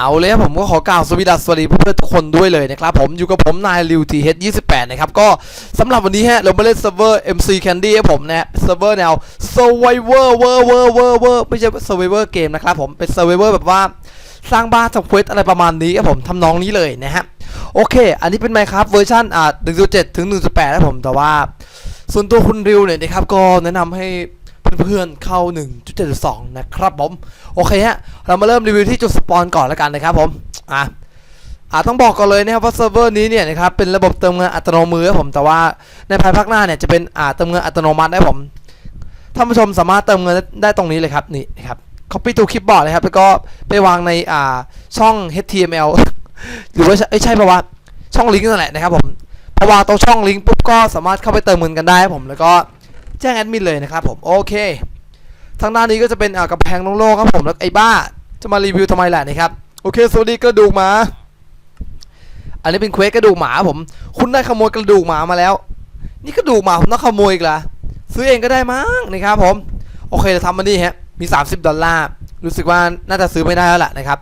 เอาเลยครับผมก็ขอกล่าวสวัสดีสวัสดีเพื่อนๆทุกคนด้วยเลยนะครับ ผมอยู่กับผมนายริวทีเฮดยี่สิบแปดนะครับ ก็สำหรับวันนี้ฮะเรามาเล่นเซิร์ฟเวอร์ MC Candy ครับผมนะเซิร์ฟเวอร์แนว Survivor เวอร์เวอร์เวอร์เวอร์ไม่ใช่ Survivor เกมนะครับผมเป็น Survivor แบบว่าสร้างบ้านทำเควสอะไรประมาณนี้ครับผมทำนองนี้เลยนะฮะโอเค อันนี้เป็น Minecraft เวอร์ชันอ่า1.7 ถึง 1.8 นะผมแต่ว่า ส่วนตัวคุณริวเนี่ยนะครับก็แนะนำให้ เพื่อนๆเข้า 1.72 นะครับผม โอเคฮะ เรามาเริ่มรีวิวที่จุดสปอนก่อนแล้วกันนะครับผม อะอะต้องบอกก่อนเลยนะครับว่าเซิร์ฟเวอร์นี้เนี่ยนะครับเป็นระบบเติมเงินอัตโนมือครับผมแต่ว่าในภายภาคหน้าเนี่ยจะเป็นอ่าเติมเงินอัตโนมัติได้ผมท่านผู้ชมสามารถเติมเงินได้ตรงนี้เลยครับนี่นะครับ copy to clipboard เลยครับแล้วก็ไปวางในอ่าช่อง HTML หรือว่าเอ้ยใช่ปะวะช่องลิงก์นั่นแหละนะครับผมพอวางตรงช่องลิงก์ปุ๊บก็สามารถเข้าไปเติมเงินกันได้ครับผมแล้วก็ แจ้งแอดมินเลยนะครับผมโอเค ทางด้านนี้ก็จะเป็นกระแพงโล่งๆครับผมแล้วไอ้บ้า จะมารีวิวทำไมล่ะนะครับโอเคสวัสดีกระดูกหมา อันนี้เป็นเควสกระดูกหมาผม คุณได้ขโมยกระดูกหมามาแล้ว นี่กระดูกหมาผมต้องขโมยอีกเหรอซื้อเองก็ได้มั้งนะครับผม โอเคเราทำมานี่ฮะมี 30 ดอลลาร์รู้สึกว่าน่าจะซื้อไม่ได้แล้วล่ะนะครับ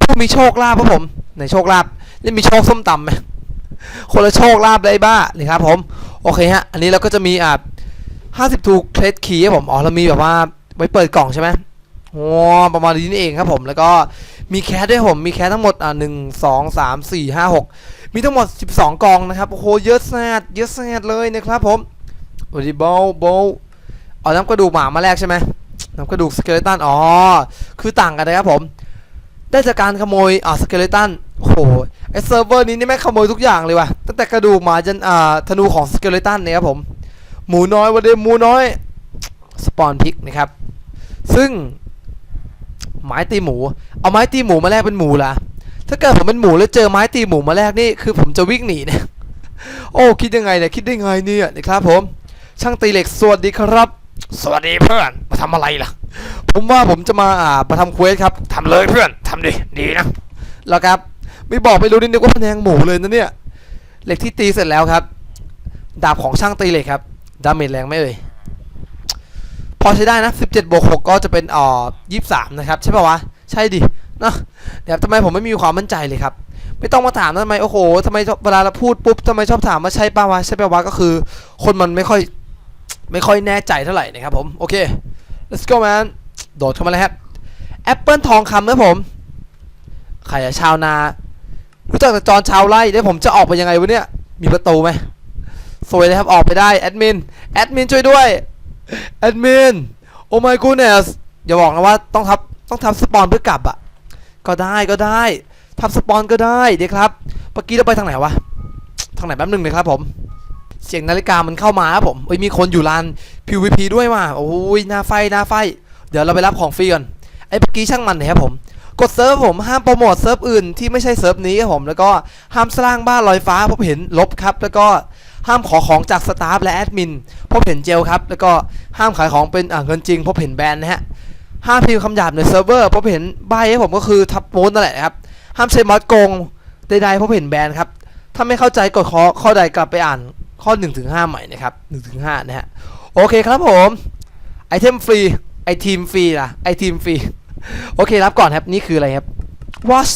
ผู้มีโชคลาภครับผมในโชคลาภนี่มีโชคส้มตำไหมคนละโชคลาภเลยบ้านะครับผมโอเคฮะอันนี้เราก็จะมีอ่า 50ทูเครดคีย์ครับผมอ๋อเรามีแบบว่าไว้เปิดกล่องใช่ไหมโอ้ประมาณนี้นี่เองครับผมแล้วก็มีแคสด้วยผมมีแคสทั้งหมดอ่าหนึ่งสองสามสี่ห้าหกมีทั้งหมด12กองนะครับโอ้โหเยอะแซดเยอะแซดเลยนะครับผมโอ้ดิโบโบเอาน้ำกระดูกหมามาแลกใช่ไหมน้ำกระดูกสเกเลตันอ๋อคือต่างกันนะครับผมได้จากการขโมยอ่าสเกเลตันโอ้โหไอเซิร์ฟเวอร์นี้นี่แม่ขโมยทุกอย่างเลยว่ะตั้งแต่กระดูกหมาจนอ่าธนูของสเกเลตันเนี่ยครับผม หมูน้อยวันเดหมูน้อยสปอนพิกนะครับ ซึ่งไม้ตีหมู เอาไม้ตีหมูมาแลกเป็นหมูละถ้าเกิดผมเป็นหมูแล้วเจอไม้ตีหมูมาแลกนี่คือผมจะวิ่งหนีเนี่ยโอ้คิดยังไงเนี่ยคิดได้ไงเนี่ยนะครับผม ช่างตีเหล็กสวัสดีครับ สวัสดีเพื่อนมาทำอะไรล่ะ ผมว่าผมจะมาอ่ามาทำเควสครับทำเลยเพื่อนทำดิดีนะแล้วครับ ไม่บอกไม่รู้นี่นึกว่าแผนงหมูเลยนะเนี่ยเหล็กที่ตีเสร็จแล้วครับ ดาบของช่างตีเหล็กครับ ดาเมจแรงไหมเอ่ย พอใช้ได้นะ 17บวก6ก็จะเป็นอ่อ23 นะครับ ใช่ป่าวะ ใช่ดินะเดี๋ยวทำไมผมไม่มีความมั่นใจเลยครับ ไม่ต้องมาถามทำไม โอ้โหทำไมเวลาเราพูดปุ๊บทำไมชอบถามว่าใช่ป่าวะ ใช่ป่าวะ ก็คือ คนมันไม่ค่อย ไม่ค่อยแน่ใจเท่าไหร่นะครับผม โอเค let's go man โดดเข้ามาเลยครับแอปเปิลทองคำนะผม ใครอะชาวนา รู้จักแต่จอนชาวไร่เดี๋ยวผมจะออกไปยังไงวะเนี่ย มีประตูไหม สวยเลยครับ ออกไปได้ แอดมิน แอดมินช่วยด้วย แอดมิน โอ้ my goodness อย่าบอกนะว่าต้องทับต้องทำสปอนเพื่อกลับอะก็ได้ก็ได้ทำสปอนก็ได้เดี๋ยวครับเมื่อกี้เราไปทางไหนวะ ทางไหนแป๊บหนึงเลยครับผม เสียงนาฬิกามันเข้ามาครับผมเอ้ยมีคนอยู่ลาน PVP ด้วยว่ะโอ้ยหน้าไฟหน้าไฟ เดี๋ยวเราไปรับของฟรีก่อน ไอ้เมื่อกี้ช่างมันนะครับผม กดเซิร์ฟผมห้ามโปรโมทเซิร์ฟอื่นที่ไม่ใช่เซิร์ฟนี้ครับผม แล้วก็ห้ามสร้างบ้านลอยฟ้าเพราะเห็นลบครับ แล้วก็ ห้ามขอของจากสตาฟและแอดมินเพราะเห็นเจลครับแล้วก็ห้ามขายของเป็นเงินจริงเพราะเห็นแบรนด์นะฮะห้ามพิมพ์คำหยาบในเซิร์ฟเวอร์เพราะเห็นใบให้ผมก็คือทับโมนนั่นแหละครับห้ามใช้มอดโกงใดๆเพราะเห็นแบรนด์ครับถ้าไม่เข้าใจกดข้อข้อใดกลับไปอ่านข้อ1ถึง5ใหม่นะครับ1ถึง5นะฮะโอเคครับผมไอเทมฟรีไอทีมฟรีล่ะไอทีมฟรีโอเครับก่อนครับนี่คืออะไรครับ wash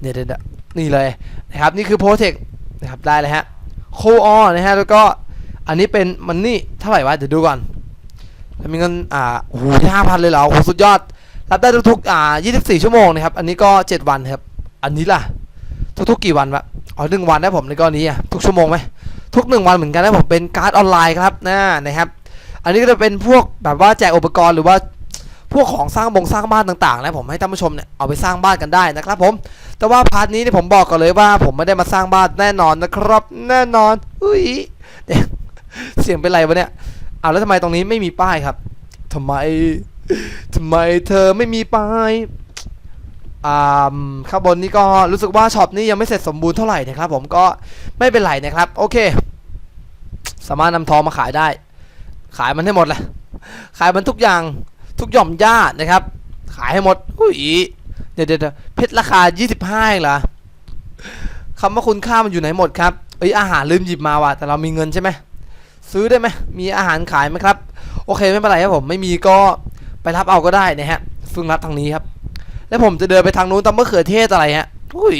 เดี๋ยวเดี๋ยเดี๋ยวนี่เลยนะครับนี่คือ protect นะครับได้เลยฮะ cool on นะฮะแล้วก็อันนี้เป็นมันนี่เท่าไหร่วะเดี๋ยวดูก่อนมีเงินอ่าโอ้โหห้าพันเลยเหรอโอ้โหสุดยอด รับได้ทุกๆอ่า24ชั่วโมงนะครับ อันนี้ก็7วันครับ อันนี้ล่ะ ทุกๆกี่วันวะอ๋อหนึ่งวันได้ผมในกรณีอะทุกชั่วโมงไหมทุกหนึ่งวันเหมือนกันนะผมเป็นการ์ดออนไลน์ครับนะนะครับ อันนี้ก็จะเป็นพวกแบบว่าแจกอุปกรณ์หรือว่า พวกของสร้างบงสร้างบ้านต่างๆนะผมให้ท่านผู้ชมเนี่ยเอาไปสร้างบ้านกันได้นะครับผม แต่ว่าพาร์ทนี้เนี่ยผมบอกก่อนเลยว่า ผมไม่ได้มาสร้างบ้านแน่นอนนะครับ แน่นอนอุ้ยเสียงเป็นไรวะเนี่ยเอาแล้วทำไมตรงนี้ไม่มีป้ายครับทำไมทำไมเธอไม่มีป้ายอ่าข้างบนนี้ก็รู้สึกว่าช็อปนี้ยังไม่เสร็จสมบูรณ์เท่าไหร่นะครับ ผมก็ไม่เป็นไรนะครับ โอเค สามารถนำทองมาขายได้ ขายมันให้หมดเลยขายมันทุกอย่าง ทุกหย่อมหญ้านะครับ ขายให้หมดอุ้ยเดี๋ยวเดี๋ยวเดี๋ยวเพชรราคา 25เองเหรอคำว่าคุณค่ามันอยู่ไหนหมดครับเอ้ยอาหารลืมหยิบมาว่ะแต่เรามีเงินใช่ไหมซื้อได้ไหมมีอาหารขายไหมครับ โอเคไม่เป็นไรครับผมไม่มีก็ไปรับเอาก็ได้นะฮะซึ่งรับทางนี้ครับ แล้วผมจะเดินไปทางนู้นตำมะเขือเทศอะไรฮะอุ้ย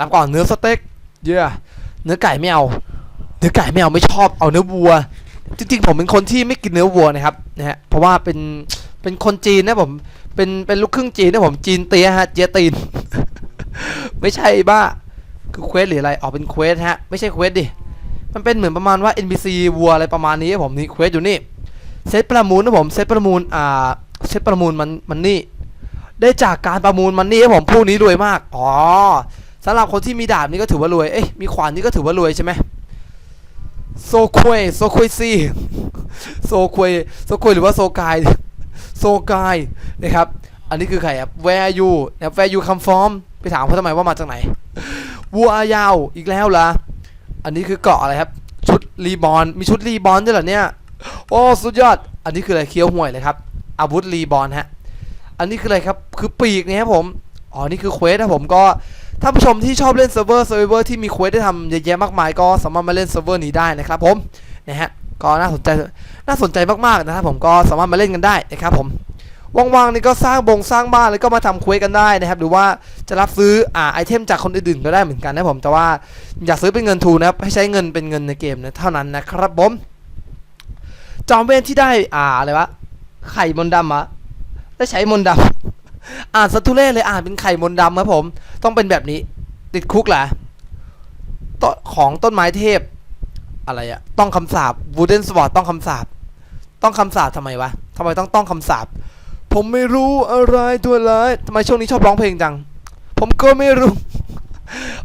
รับก่อนเนื้อสเต็กเยอะเนื้อไก่ไม่เอา เนื้อไก่ไม่เอาไม่ชอบเอาเนื้อวัว จริงๆผมเป็นคนที่ไม่กินเนื้อวัวนะครับนะฮะเพราะว่าเป็น เป็นคนจีนนะผมเป็นเป็นลูกครึ่งจีนนะผมจีนเตี้ยฮะเจียตีน ไม่ใช่บ้าคือเควสหรืออะไรออกเป็นเควสฮะไม่ใช่เควสดิมันเป็นเหมือนประมาณว่า NPC วัวอะไรประมาณนี้ผมนี่เควสอยู่นี่เซตประมูลนะผมเซตประมูลอ่าเซตประมูลมันมันนี่ ได้จากการประมูลมันนี่ผมผู้นี้รวยมากอ๋อสำหรับคนที่มีดาบนี่ก็ถือว่ารวยเอ้ยมีขวานนี่ก็ถือว่ารวยใช่ไหมโซควยโซควยซีโซควยโซควยหรือว่าโซกาย โซกายนะครับอันนี้คือใครครับ where you นะครับ where you come from ไปถามเขาทำไมว่ามาจากไหนวัวยาวอีกแล้วล่ะอันนี้คือเกาะอะไรครับ ชุดรีบอลมีชุดรีบอลด้วยเหรอเนี่ยโอ้สุดยอด อันนี้คืออะไรเคี้ยวห่วยเลยครับอาวุธรีบอลฮะอันนี้คืออะไรครับคือปีกเนี่ยครับผมอ๋อนี่คือเควสนะผมก็ท่านผู้ชมที่ชอบเล่นเซิร์ฟเวอร์เซิร์ฟเวอร์ที่มีเควสได้ทำเยอะแยะมากมายก็สามารถมาเล่นเซิร์ฟเวอร์นี้ได้นะครับผมนะฮะ ก็น่าสนใจน่าสนใจมากๆนะครับผมก็สามารถมาเล่นกันได้นะครับผมว่างๆนี่ก็สร้างบงสร้างบ้านแล้วก็มาทำเควสกันได้นะครับ หรือว่าจะรับซื้ออ่าไอเทมจากคนอื่นๆก็ได้เหมือนกันนะผมแต่ว่าอย่าซื้อเป็นเงินทูนะครับให้ใช้เงินเป็นเงินในเกมนะเท่านั้นนะครับผมจอมเวทที่ได้อ่าอะไรวะไข่มนดำอะได้ใช้มนดำอ่านสัตุเล่เลยอ่านเป็นไข่มนดำครับผม ต้องเป็นแบบนี้ติดคุกเหรอต้นของต้นไม้เทพ อะไรอะต้องคำสาบวูเดนสวอตต้องคำสาบต้องคำสาบทำไมวะทำไมต้องต้องคำสาบผมไม่รู้อะไรตัวเลยทำไมช่วงนี้ชอบร้องเพลงจัง ผมก็ไม่รู้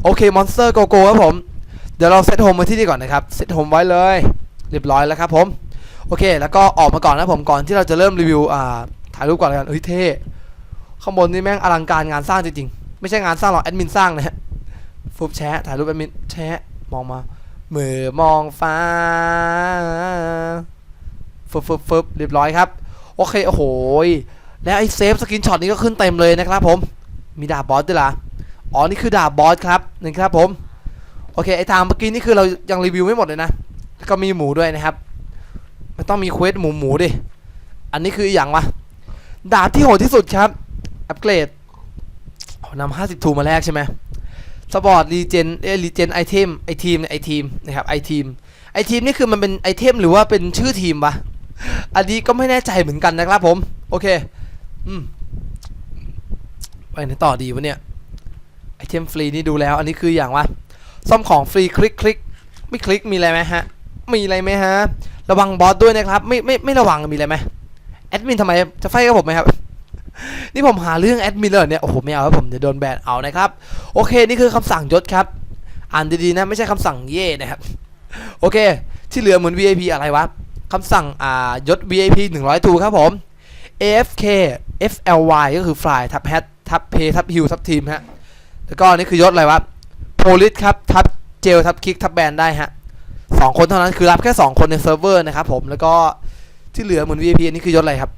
โอเคมอนสเตอร์โกโก้ครับผม เดี๋ยวเราเซตโฮมมาที่นี่ก่อนนะครับ เซตโฮมไว้เลย เรียบร้อยแล้วครับผม โอเค แล้วก็ออกมาก่อนนะผมก่อนที่เราจะเริ่มรีวิว อ่า ถ่ายรูปก่อนเลยกันเฮ้ยเท่ข้างบนนี่แม่งอลังการงานสร้างจริงๆ ไม่ใช่งานสร้างหรอกแอดมินสร้างนะฮะฟุบแชะถ่ายรูปแอดมินแชะมองมา มือมองฟ้าฟึบฟึบฟึบเรียบร้อยครับ โอเค โอ้โหแล้วไอ้เซฟสกินช็อตนี้ก็ขึ้นเต็มเลยนะครับผม มีดาบบอสด้วยล่ะอ๋อ นี่คือดาบบอสครับนี่ครับผม โอเค ไอ้ทางเมื่อกี้นี่คือเรายังรีวิวไม่หมดเลยนะแล้วก็มีหมูด้วยนะครับ มันต้องมีเควสหมูหมูดิ อันนี้คืออย่างวะ ดาบที่โหดที่สุดครับ อัปเกรดเอานำห้าสิบทูมาแรกใช่ไหม สปอร์ตรีเจนเอรีเจนไอเทมไอทีมไอทีมนะครับไอทีมไอทีมนี่คือมันเป็นไอเทมหรือว่าเป็นชื่อทีมปะอันนี้ก็ไม่แน่ใจเหมือนกันนะครับผม โอเค อืมไปไหนต่อดีวะเนี่ย ไอเทมฟรีนี่ดูแล้ว อันนี้คืออย่างว่าซ่อมของฟรีคลิกคลิกไม่คลิกมีอะไรไหมฮะ มีอะไรไหมฮะ ระวังบอสด้วยนะครับ ไม่ไม่ไม่ระวังมีอะไรไหมแอดมินทำไมจะไฟกับผมไหมครับ นี่ผมหาเรื่องแอดมินเลยเนี่ย โอ้โห ไม่เอาครับผมเดี๋ยวโดนแบนเอานะครับ โอเค นี่คือคำสั่งยศครับ อ่านดีๆนะ ไม่ใช่คำสั่งเย่นะครับ โอเค ที่เหลือเหมือน VIP อะไรวะคำสั่งอ่ายศ VIP 100ทูครับผม AFK FLY ก็คือ fly ทับ hat ทับ pay ทับ heal ทับ team ฮะ แล้วก็นี่คือยศอะไรวะ police ครับ ทับ jail ทับ kick ทับ ban ได้ฮะสองคนเท่านั้นคือรับแค่สองคนในเซิร์ฟเวอร์นะครับผม แล้วก็ที่เหลือเหมือน VIP อันนี้คือยศอะไรครับ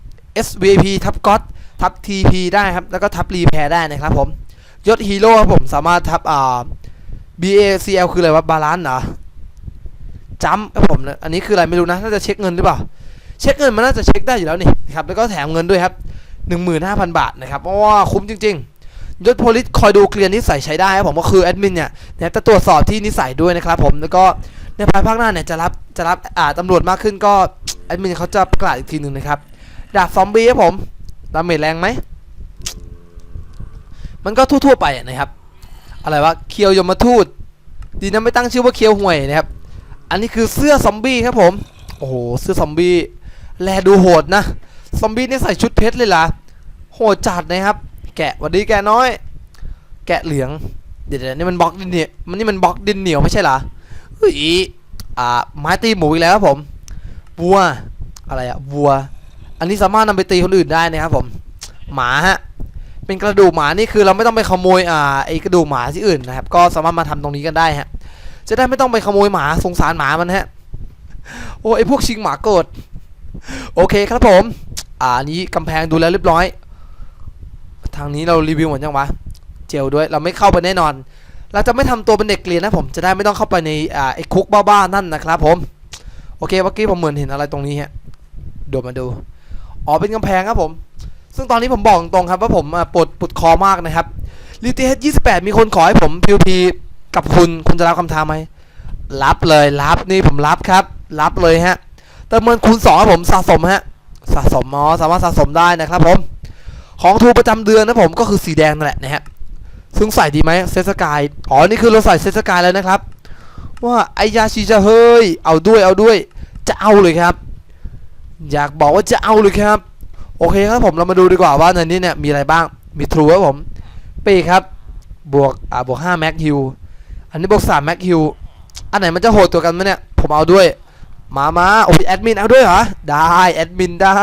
SVP ทับ God ทับ TP ได้ครับ แล้วก็ทับ repair ได้นะครับผมยศฮีโร่ครับผมสามารถทับอ่า BACL คืออะไรวะบาลานซ์เหรอจัมครับผมนะอันนี้คืออะไรไม่รู้นะน่าจะเช็คเงินหรือเปล่า เช็คเงินมันน่าจะเช็คได้อยู่แล้วนี่ครับแล้วก็แถมเงินด้วยครับ15,000 บาทนะครับเพราะว่าคุ้มจริง ๆ ยศโพลิสคอยดูเคลียร์นิสัยใช้ได้ครับผมก็คือแอดมินเนี่ยนะจะตรวจสอบที่นิสัยด้วยนะครับผมแล้วก็ในภายภาคหน้าเนี่ยจะรับจะรับอ่าตำรวจมากขึ้นก็แอดมินเขาจะประกาศอีกทีหนึ่งนะครับดาบซอมบี้ครับผม ดาเมจแรงไหม มันก็ทั่วๆไปนะครับ อะไรวะ เคียวยมทูต ดีนะไม่ตั้งชื่อว่าเคียวห่วยนะครับ อันนี้คือเสื้อซอมบี้ครับผม โอ้โห เสื้อซอมบี้แลดูโหดนะ ซอมบี้นี่ใส่ชุดเพชรเลยล่ะ โหดจัดนะครับ แกะวันดีแกน้อย แกะเหลือง เดี๋ยวนี่มันบล็อกดินเหนียวมันนี่มันบล็อกดินเหนียวไม่ใช่เหรอเฮ้ยอ่า ไม้ตีหมูอีกแล้วครับผม วัว อะไรอะวัว อันนี้สามารถนำไปตีคนอื่นได้นะครับผม หมาฮะ เป็นกระดูกหมานี่คือเราไม่ต้องไปขโมยอ่าไอกระดูกหมาที่อื่นนะครับ ก็สามารถมาทำตรงนี้กันได้ฮะ จะได้ไม่ต้องไปขโมยหมาสงสารหมามันฮะ โอ้ไอพวกชิงหมาโกรธโอเคครับผม อ่านี้กำแพงดูแลเรียบร้อย ทางนี้เรารีวิวหมดยังวะ เจลด้วย เราไม่เข้าไปแน่นอน เราจะไม่ทำตัวเป็นเด็กเรียนนะผม จะได้ไม่ต้องเข้าไปในอ่าไอคุกบ้าๆนั่นนะครับผม โอเคเมื่อกี้ผมเหมือนเห็นอะไรตรงนี้ฮะ เดี๋ยวมาดู อ๋อเป็นกำแพงครับผม ซึ่งตอนนี้ผมบอกตรงครับว่าผมปวดปวดคอมากนะครับลิเทส28มีคนขอให้ผม PVP กับคุณคุณจะรับคำท้าไหมรับเลยรับนี่ผมรับครับ รับเลยฮะเติมเงินคูณ2ครับผมสะสมฮะสะสมอ๋อสามารถสะสมได้นะครับผม ของทูประจำเดือนนะผมก็คือสีแดงนั่นแหละนะฮะซึ่งใส่ดีไหมเซสกายอ๋อนี่คือเราใส่เซสกายแล้วนะครับ ว่าไอยาชีจะเฮ้ยเอาด้วยเอาด้วย จะเอาเลยครับ อยากบอกว่าจะเอาเลยครับ โอเคครับผมเรามาดูดีกว่าว่าในนี้เนี่ยมีอะไรบ้าง มีทรูครับผมปีครับ บวกอ่าบวก5แม็กฮิวอันนี้บวก3แม็กฮิวอันไหนมันจะโหดตัวกันไหมเนี่ย ผมเอาด้วย มามาโอ้ยแอดมินเอาด้วยเหรอ ได้แอดมินได้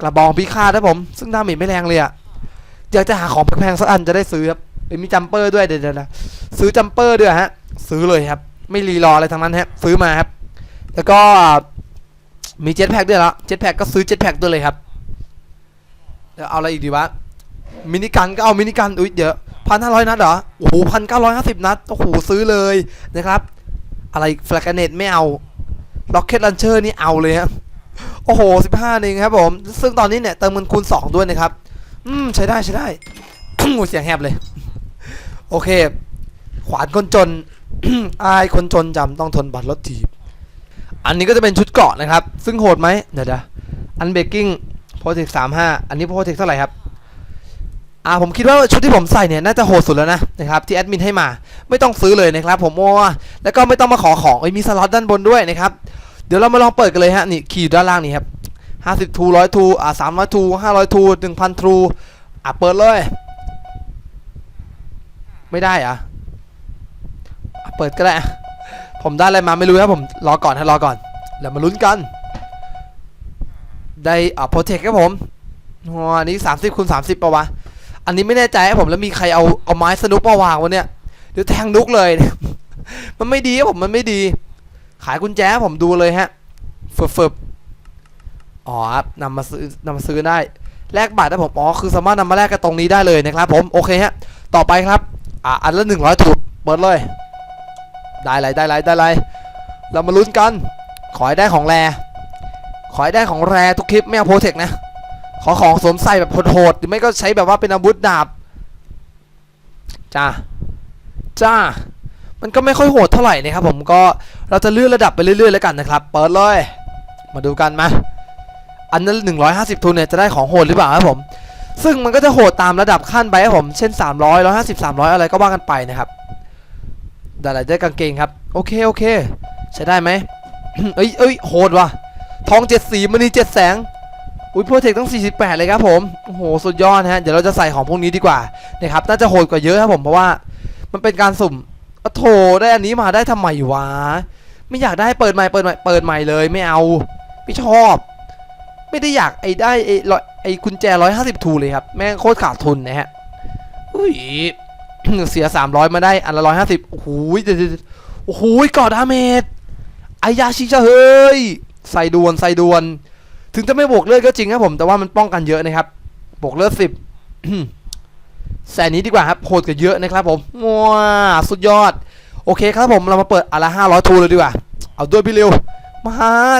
กระบองพิฆาตนะผม ซึ่งดาเมจไม่แรงเลยอะอยากจะหาของแพงๆสักอันจะได้ซื้อครับเอ้ยมีจัมเปอร์ด้วยเดี๋ยวนะซื้อจัมเปอร์ด้วยฮะ ซื้อเลยครับ ไม่รีรออะไรทั้งนั้นฮะ ซื้อมาครับ แล้วก็ มีเจ็ตแพ็กด้วยละเจ็ตแพ็กก็ซื้อเจ็ตแพ็กด้วยเลยครับแล้วเอาอะไรอีกดีวะมินิกันก็เอามินิกันอุ้ยเดี๋ยวพันห้าร้อยนัดเหรอโอ้โหพันเก้าร้อยห้าสิบนัดโอ้โหซื้อเลยนะครับอะไรแฟลกเนตไม่เอาล็อกเก็ตลันเชอร์นี่เอาเลยครับโอ้โหสิบห้าเองครับผม ซึ่งตอนนี้เนี่ยเติมเงินคูณสองด้วยนะครับ อืม ใช้ได้ใช้ได้งูเสียงแหบเลย โอเค ขวานคนจน อายคนจนจำต้องทนบัตรรถถีบ อันนี้ก็จะเป็นชุดเกาะนะครับ ซึ่งโหดไหมเดี๋ยวนะอันเบกกิ้งโปรเทคสามห้าอันนี้โปรเทคเท่าไหร่ครับอ่าผมคิดว่าชุดที่ผมใส่เนี่ยน่าจะโหดสุดแล้วนะนะครับที่แอดมินให้มาไม่ต้องซื้อเลยนะครับ ผมโอ้แล้วก็ไม่ต้องมาขอของเอ้ยมีสล็อตด้านบนด้วยนะครับเดี๋ยวเรามาลองเปิดกันเลยฮะนี่คีย์อยู่ด้านล่างนี่ครับห้าสิบทูร้อยทูอ่าสามร้อยทูห้าร้อยทูหนึ่งพันทูอะเปิดเลย ไม่ได้อะอะเปิดก็ได้อะ ผมได้อะไรมาไม่รู้ครับผมรอก่อนฮะรอก่อนแล้วมาลุ้นกัน ได้อ่าโปรเทคครับผมอันนี้สามสิบคูณสามสิบปะวะ อันนี้ไม่แน่ใจครับผมแล้วมีใครเอาเอาไม้สนุกมาวางวะเนี่ยเดี๋ยวแทงนุกเลย มันไม่ดีครับผมมันไม่ดี ขายกุญแจผมดูเลยฮะเฟิบเฟิบอ๋อครับนำมาซื้อนำมาซื้อได้แลกบัตรนะผมอ๋อคือสามารถนำมาแลกกันตรงนี้ได้เลยนะครับผมโอเคฮะต่อไปครับอ่าอันละหนึ่งร้อยถูกเปิดเลย ได้ไรได้ไรได้ไรเรามาลุ้นกัน ขอให้ได้ของแรขอให้ได้ของแรทุกคลิปไม่เอาโปรเทคนะ ขอของสวมใส่แบบโหดๆหรือไม่ก็ใช้แบบว่าเป็นอาวุธดาบจ้าจ้ามันก็ไม่ค่อยโหดเท่าไหร่นะครับผมก็เราจะเลื่อนระดับไปเรื่อยๆแล้วกันนะครับ เปิดเลย มาดูกันมา อันนั้น 150 ทุนเนี่ยจะได้ของโหดหรือเปล่าครับผม ซึ่งมันก็จะโหดตามระดับขั้นไปครับผม เช่น 300 150 300 อะไรก็ว่ากันไปนะครับ ด้อะไรได้กางเกงครับ โอเค โอเค ใช้ได้ไหมเอ้ยเอ้ยโหดว่ะ ทองเจ็ดสีมณีเจ็ดแสง อุ้ยโปรเทคต้อง 48 เลยครับผม โอ้โห สุดยอดฮะ เดี๋ยวเราจะใส่ของพวกนี้ดีกว่านะครับ น่าจะโหดกว่าเยอะครับผม เพราะว่ามันเป็นการสุ่มโอ้โถได้อันนี้มาได้ทำไมวะ ไม่อยากได้เปิดใหม่เปิดใหม่เปิดใหม่เลยไม่เอา ไม่ชอบ ไม่ได้อยากไอ้ได้ไอ้ร้อยไอ้กุญแจ150ทูเลยครับ แม่งโคตรขาดทุนนะฮะอุ้ย เสีย300มาได้อันละ150โอ้โหเดี๋ยวโอ้โหก่อดาเมจไอยาชิจะเฮ้ย ใส่ดวนใส่ดวน ถึงจะไม่บวกเลือดก็จริงครับผม แต่ว่ามันป้องกันเยอะนะครับ บวกเลือดสิบแสนนี้ดีกว่าครับโหดกันเยอะนะครับผมว้าสุดยอด โอเคครับผมเรามาเปิดอันละห้าร้อยทูเลยดีกว่า เอาด้วยพี่เร็ว มา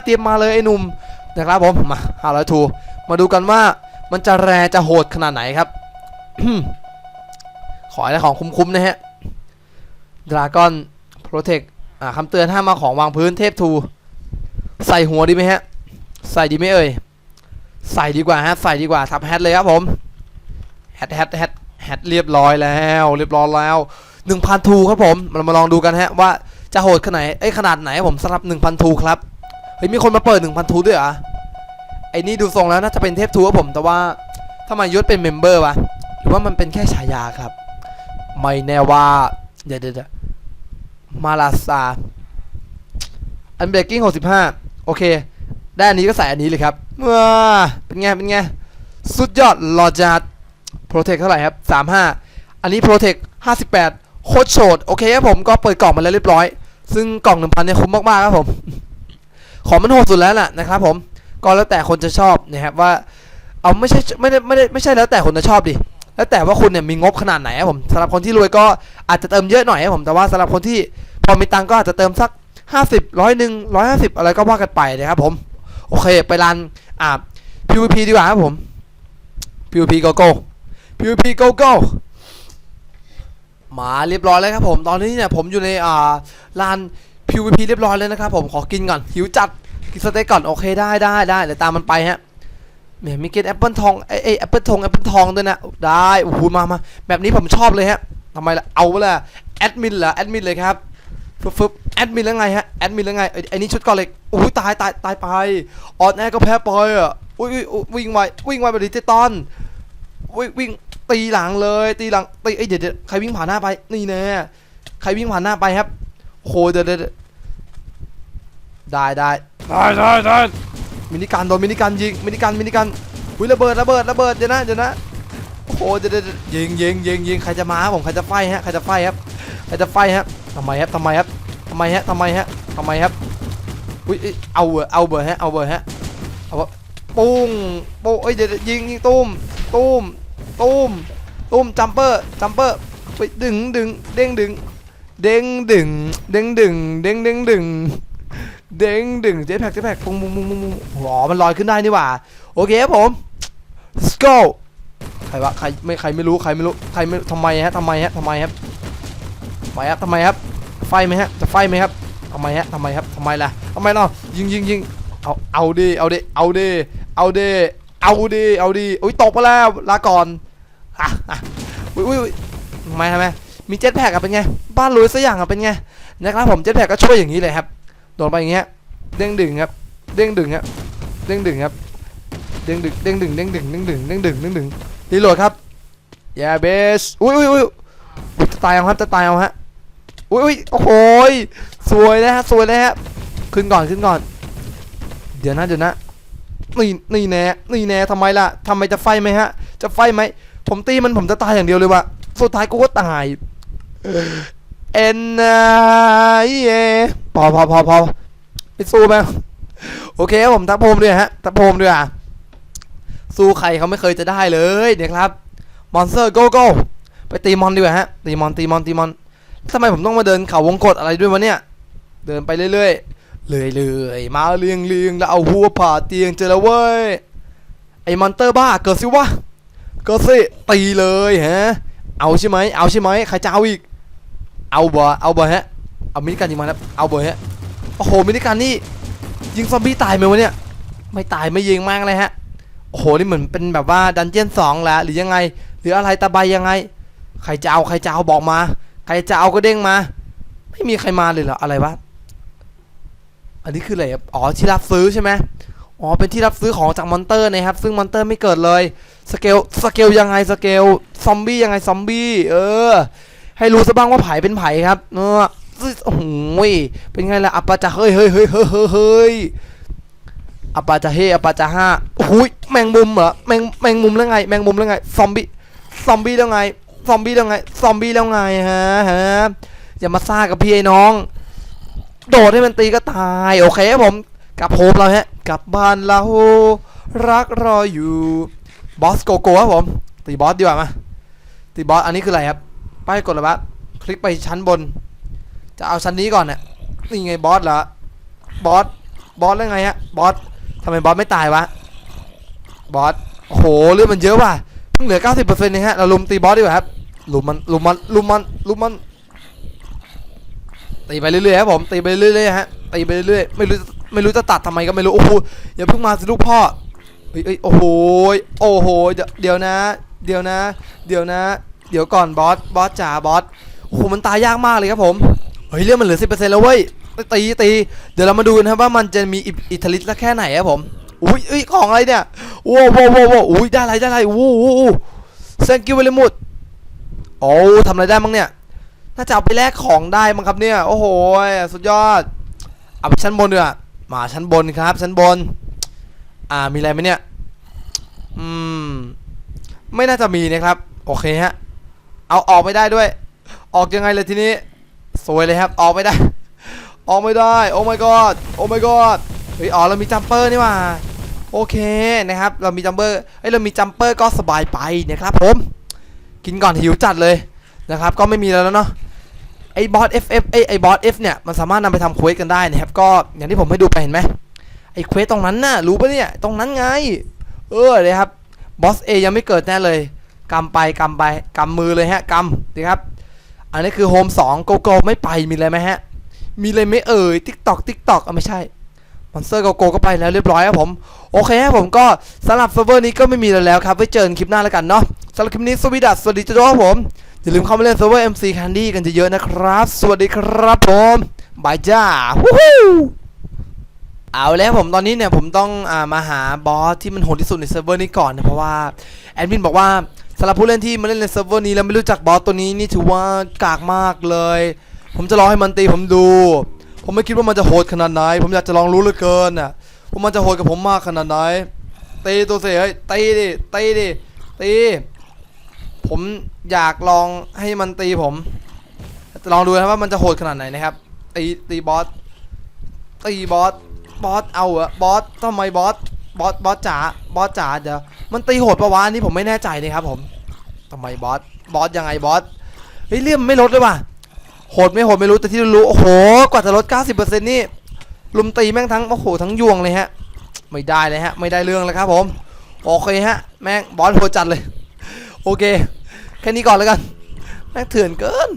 เตรียมมาเลยไอ้หนุ่มนะครับผมมาห้าร้อยทู มาดูกันว่ามันจะแรจะโหดขนาดไหนครับ ขอให้ได้ของคุ้มๆนะฮะดราก้อนโปรเทคอ่าคำเตือนห้ามมาของวางพื้นเทพทูใส่หัวดีไหมฮะ ใส่ดีไหมเอ่ย ใส่ดีกว่าฮะ ใส่ดีกว่าทับแฮทเลยครับผมแฮทแฮทแฮทแฮทเรียบร้อยแล้ว เรียบร้อยแล้วหนึ่งพันทูครับผม เรามาลองดูกันฮะว่าจะโหดขนาดไหนเอ้ยขนาดไหนผมสำหรับหนึ่งพันทูครับ เฮ้ยมีคนมาเปิดหนึ่งพันทูด้วยเหรอ ไอ้นี่ดูทรงแล้วน่าจะเป็นเทพทูครับผม แต่ว่าถ้ามยศเป็นเมมเบอร์วะ หรือว่ามันเป็นแค่ฉายาครับ ไม่แน่ว่า เดี๋ยวเดี๋ยวมาลาซาอันเบรกกิ้ง65โอเค ได้อันนี้ก็ใส่อันนี้เลยครับว้าเป็นไง เป็นไง สุดยอดรอจัดโปรเทคเท่าไหร่ครับ35อันนี้โปรเทค58โคตรโฉดโอเคครับผมก็เปิดกล่องมาแล้วเรียบร้อย ซึ่งกล่องหนึ่งพันเนี่ยคุ้มมากๆครับผม ของมันโหดสุดแล้วล่ะนะครับผมก็แล้วแต่คนจะชอบนะครับว่า เอาไม่ใช่ไม่ได้ไม่ได้ไม่ใช่แล้วแต่คนจะชอบดิ แล้วแต่ว่าคุณเนี่ยมีงบขนาดไหนครับผมสำหรับคนที่รวยก็อาจจะเติมเยอะหน่อยครับผมแต่ว่าสำหรับคนที่พอมีตังก็อาจจะเติมสัก 50 ร้อยหนึ่งร้อยห้าสิบอะไรก็ว่ากันไปนะครับผมโอเคไปรันอ่า PVP ดีกว่าครับผม PVP go go PVP go go มาเรียบร้อยแล้วครับผมตอนนี้เนี่ยผมอยู่ในอ่าลาน PVP เรียบร้อยแล้วนะครับผมขอกินก่อนหิวจัดกินสเต็กก่อนโอเคได้ได้ได้เดี๋ยวตามมันไปฮะ แหมมีเกตแอปเปิลทองไอไอแอปเปิลทองแอปเปิลทองด้วยนะ ได้โอ้โหมามาแบบนี้ผมชอบเลยฮะทำไมล่ะเอาละแอดมินเหรอแอดมินเลยครับฟึบฟึบแอดมินแล้วไงฮะแอดมินแล้วไงไอ้ไอนี่ชุดก่อนเล็กโอ้ยตายตายตายไปออดแอร์ก็แพ้ไปอะอุ้ยวิ่งไววิ่งไวแบบดิจิตอลวิ่งวิ่งตีหลังเลยตีหลังตีเอ้เดี๋ยวเดี๋ยวใครวิ่งผ่านหน้าไปนี่แน่ใครวิ่งผ่านหน้าไปครับโอ้โหเดี๋ยวเดี๋ยวเดี๋ยวได้ได้ได้ได้ได้ มินิกันโดนมินิกันยิงมินิกันมินิกันอุ้ยระเบิดระเบิดระเบิดเดี๋ยวนะเดี๋ยวนะโอ้โหเดี๋ยวยิงยิงยิงยิงใครจะมาผมใครจะไฟฮะใครจะไฟครับใครจะไฟฮะทำไมครับทำไมครับทำไมฮะทำไมฮะทำไมครับอุ้ยเอาเบอร์เอาเบอร์ฮะเอาเบอร์ฮะเอาปุ้งปุ้งเอ้ยเดี๋ยวเดี๋ยวยิงยิงตุ้มตุ้มตุ้มตุ้มจัมเปอร์จัมเปอร์ไปดึงดึงเด้งดึงเด้งดึงเด้งดึงเด้งดึงดึง เด้งดึงเจ็ตแพ็กเจ็ตแพ็กปุ้งปุ้งปุ้งปุ้งปุ้งหรอมันลอยขึ้นได้นี่หว่า โอเคครับผม let's go ใครวะใครไม่ใครไม่รู้ใครไม่รู้ใครไม่ทำไมฮะทำไมฮะทำไมครับทำไมครับทำไมครับ ไฟไหมฮะจะไฟไหมครับทำไมฮะทำไมครับทำไมล่ะทำไมเนาะยิงยิงยิงเอาเอาดิเอาดิเอาดิเอาดิเอาดิเอาดิอุ้ยตกไปแล้วลาก่อนอะอะอุ้ยอุ้ยทำไมทำไมมีเจ็ตแพ็กอะเป็นไงบ้านรวยสักอย่างอะเป็นไงนะครับผมเจ็ตแพ็กก็ช่วยอย่างนี้เลยครับ ดนไปอย่างเงี้ยเด้งดึงครับเด้งดึงครับเด้งดึงครับเด้งดึงเด้งดึงเด้งดึงเด้งดึงเด้งดึงเด้งดึงรีโหลดครับอย่าเบสอุ้ยอุ้ยอุ้ยจะตายเอาครับจะตายเอาฮะอุ้ยอุ้ยโอ้โหสวยนะฮะสวยนะฮะขึ้นก่อนขึ้นก่อน เดี๋ยวนะเดี๋ยวนะนี่นี่แน่นี่แน่ทำไมล่ะทำไมจะไฟไหมฮะ จะไฟไหมผมตีมันผมจะตายอย่างเดียวเลยวะสุดท้ายกูก็ตาย เอ็นเอพอพอพอพอไปสู้ไหมโอเคผมทักโพมด้วยฮะทักโพมด้วยอะสู้ใครเขาไม่เคยจะได้เลยเนี่ยครับมอนสเตอร์โกโก้ไปตีมอนดีกว่าฮะตีมอนตีมอนตีมอนทำไมผมต้องมาเดินเขาวงกตอะไรด้วยวะเนี่ย เดินไปเรื่อยๆเรื่อยๆมาเรียงเรียงแล้วเอาหัวผ่าเตียงเจอแล้วเว้ยไอ้มอนเตอร์บ้าเกิดสิวะเกิดสิตีเลยฮะเอาใช่ไหมเอาใช่ไหมใครจะเอาอีก เอาบ่เอาบ่ฮะเอามินิกันยิงมาครับเอาบ่ฮะโอ้โหมินิกันนี่ยิงซอมบี้ตายไหมวะเนี่ยไม่ตายไม่ยิงมากเลยฮะโอ้โหนี่เหมือนเป็นแบบว่าดันเจี้ยนสองแล้วหรือยังไง หรืออะไรตาใบยังไง ใครจะเอาใครจะเอาบอกมา ใครจะเอาก็เด้งมา ไม่มีใครมาเลยเหรออะไรวะอันนี้คืออะไรอ๋อที่รับซื้อใช่ไหมอ๋อเป็นที่รับซื้อของจากมอนเตอร์นะครับ ซึ่งมอนเตอร์ไม่เกิดเลยสเกลสเกลยังไงสเกลซอมบี้ยังไงซอมบี้เออ ให้รู้ซะบ้างว่าไผ่เป็นไผ่ครับเนอะโอ้โหเป็นไงล่ะอัปปาจะเฮ้ยเฮ้ยเฮ้ยเฮ้ยเฮ้ยอัปปาจะเฮอัปปาจะห้าโอ้ยแมงมุมเหรอแมงแมงมุมแล้วไง แมงมุมแล้วไงซอมบี้ซอมบี้แล้วไงซอมบี้แล้วไงซอมบี้แล้วไงฮะฮะอย่ามาซ่ากับพี่ไอ้น้อง โดดให้มันตีก็ตายโอเคครับผมกลับโฮมเราฮะกลับบ้านเรารักรออยู่บอสโกโก้ครับผมตีบอสดีกว่ามาตีบอสอันนี้คืออะไรครับ ป้ายกดระบะคลิกไปชั้นบน จะเอาชั้นนี้ก่อนเนี่ยนี่ไงบอสเหรอบอสบอสแล้วไงฮะบอสทำไมบอสไม่ตายวะบอสโหเลือดมันเยอะว่ะเพิ่งเหลือ 90%เองฮะเราลุมตีบอสดีกว่าครับลุมมันลุมมันลุมมันลุมมันตีไปเรื่อยๆครับผมตีไปเรื่อยๆฮะตีไปเรื่อยๆไม่รู้ไม่รู้จะตัดทำไมก็ไม่รู้โอ้โหอย่าเพิ่งมาสิลูกพ่อเฮ้ยเอ้ยโอ้โหโอ้โหเดี๋ยวนะ เดี๋ยวนะ เดี๋ยวนะ เดี๋ยวก่อนบอสบอสจ๋าบอสโอ้โหมันตายยากมากเลยครับผมเฮ้ยเรื่องมันเหลือสิบเปอร์เซ็นต์แล้วเว้ยตีตีเดี๋ยวเรามาดูกันครับว่ามันจะมีอิทธิฤทธิ์แค่ไหนครับผมอุ้ยเอ้ยของอะไรเนี่ยโว้วโว้วโว้โว้อุ้ยได้อะไรได้อะไรโอ้โห thank you very much โอ้ทำอะไรได้มั้งเนี่ยน่าจะเอาไปแลกของได้มั้งครับเนี่ยโอ้โหสุดยอดเอาไปชั้นบนดีกว่ามาชั้นบนครับชั้นบน อ่ามีอะไรไหมเนี่ยอืมไม่น่าจะมีนะครับ โอเคฮะ เอาออกไม่ได้ด้วย ออกยังไงเลยทีนี้ สวยเลยครับออกไม่ได้ ออกไม่ได้ โอ้ my god โอ้ my god เฮ้ยอ๋อเรามีจัมเปอร์นี่ว่าโอเคนะครับเรามีจัมเปอร์เอ้ยเรามีจัมเปอร์ก็สบายไปนะครับผม กินก่อนหิวจัดเลยนะครับ ก็ไม่มีแล้วเนาะไอ้บอส FF ไอ้ไอ้บอส F เนี่ยมันสามารถนำไปทำเควสกันได้นะครับ ก็อย่างที่ผมให้ดูไปเห็นไหมไอ้เควสตรงนั้นน่ะรู้ปะเนี่ยตรงนั้นไง เออเลยครับบอสเอยังไม่เกิดแน่เลย กำไปกำไปกำมือเลยฮะกำดีครับ อันนี้คือโฮมสองโกโก้ไม่ไปมีอะไรไหมฮะ มีอะไรไหม่เอ่ยติ๊กตอกติ๊กตอกอะไม่ใช่มอนสเตอร์โกโก้ก็ไปแล้วเรียบร้อยครับผม โอเคครับผมก็สำหรับเซิร์ฟเวอร์นี้ก็ไม่มีอะไรแล้วครับ ไว้เจอกันคลิปหน้าแล้วกันเนาะสำหรับคลิปนี้สวัสดีดัสสวัสดีจ้าครับผม อย่าลืมเข้ามาเล่นเซิร์ฟเวอร์ MC Candy กันเยอะๆนะครับ สวัสดีครับผมบายจ้าวู้ฮู้เอาแล้วผมตอนนี้เนี่ยผมต้องอ่ามาหาบอสที่มันโหดที่สุดในเซิร์ฟเวอร์นี้ก่อนนะเพราะว่าแอดมินบอกว่า สำหรับผู้เล่นที่มาเล่นในเซิร์ฟเวอร์นี้แล้วไม่รู้จักบอสตัวนี้นี่ถือว่ากากมากเลย ผมจะรอให้มันตีผมดู ผมไม่คิดว่ามันจะโหดขนาดไหน ผมอยากจะลองรู้เหลือเกินน่ะว่ามันจะโหดกับผมมากขนาดไหนตีตัวเสียเฮ้ยตีดิตีดิตีผมอยากลองให้มันตีผมลองดูนะว่ามันจะโหดขนาดไหนนะครับตีตีบอสตีบอสบอสเอาอะบอสทำไมบอส บอสบอสจ๋าบอสจ๋าเดี๋ยวมันตีโหดปะวะอันนี่ผมไม่แน่ใจนะครับผมทำไมบอสบอสยังไงบอสเฮ้ยเลี่ยมไม่ลดเลยว่ะโหดไม่โหดไม่รู้แต่ที่รู้โอ้โหกว่าจะลด 90%นี่ลุมตีแม่งทั้งโอ้โหทั้งยวงเลยฮะ ไม่ได้เลยฮะ ไม่ได้เรื่องเลยครับผมโอเคฮะ แม่งบอสโหดจัดเลย โอเค แค่นี้ก่อนแล้วกัน แม่งเถื่อนเกิน